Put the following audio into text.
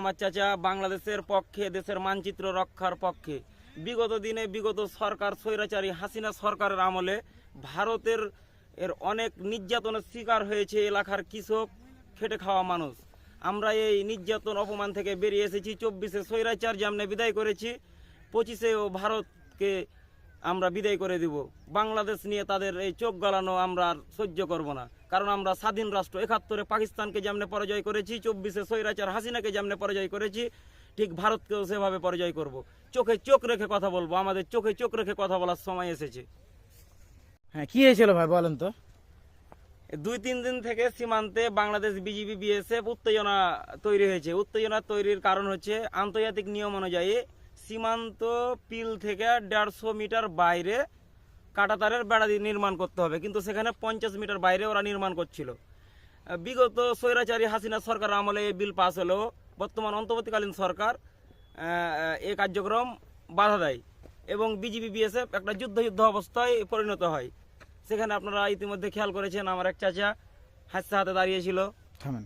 আমার চাচা বাংলাদেশের পক্ষে, দেশের মানচিত্র রক্ষার পক্ষে। বিগত দিনে বিগত সরকার স্বৈরাচারী হাসিনা সরকারের আমলে ভারতের এর অনেক নির্যাতনের শিকার হয়েছে এলাকার কৃষক, খেটে খাওয়া মানুষ। আমরা এই নির্যাতন অপমান থেকে বেরিয়ে এসেছি। চব্বিশে স্বৈরাচার যেমনে বিদায় করেছি, পঁচিশেও ভারতকে আমরা বিদায় করে দিব। বাংলাদেশ নিয়ে তাদের এই চোখ গলানো আমরা আর সহ্য করব না। কারণ আমরা স্বাধীন রাষ্ট্র। একাত্তরে পাকিস্তানকে যেমনে পরাজয় করেছি চব্বিশে স্বৈরাচার হাসিনাকে যেমনে পরাজয় করেছি ঠিক ভারতকেও সেভাবে পরাজয় করব। চোখে চোখ রেখে কথা বলব। আমাদের চোখে চোখ রেখে কথা বলার সময় এসেছে। হ্যাঁ কি হয়েছিল ভাই বলেন তো? দুই তিন দিন থেকে সীমান্তে বাংলাদেশ বিজিবি বিএসএফ উত্তেজনা তৈরি হয়েছে। উত্তেজনা তৈরির কারণ হচ্ছে আন্তর্জাতিক নিয়ম অনুযায়ী সীমান্ত পিল থেকে দেড়শো মিটার বাইরে কাটাতারের বেড়া নির্মাণ করতে হবে। কিন্তু সেখানে পঞ্চাশ মিটার বাইরে ওরা নির্মাণ করছিল। বিগত স্বৈরাচারী হাসিনা সরকার আমলে এই বিল পাস হলেও বর্তমান অন্তর্বর্তীকালীন সরকার এই কার্যক্রম বাধা দেয় এবং বিজিবি, বিএসএফ একটা যুদ্ধ যুদ্ধ অবস্থায় পরিণত হয়। সেখানে আপনারা ইতিমধ্যে খেয়াল করেছেন, আমার এক চাচা হাসতে হাতে দাঁড়িয়েছিল থামেন।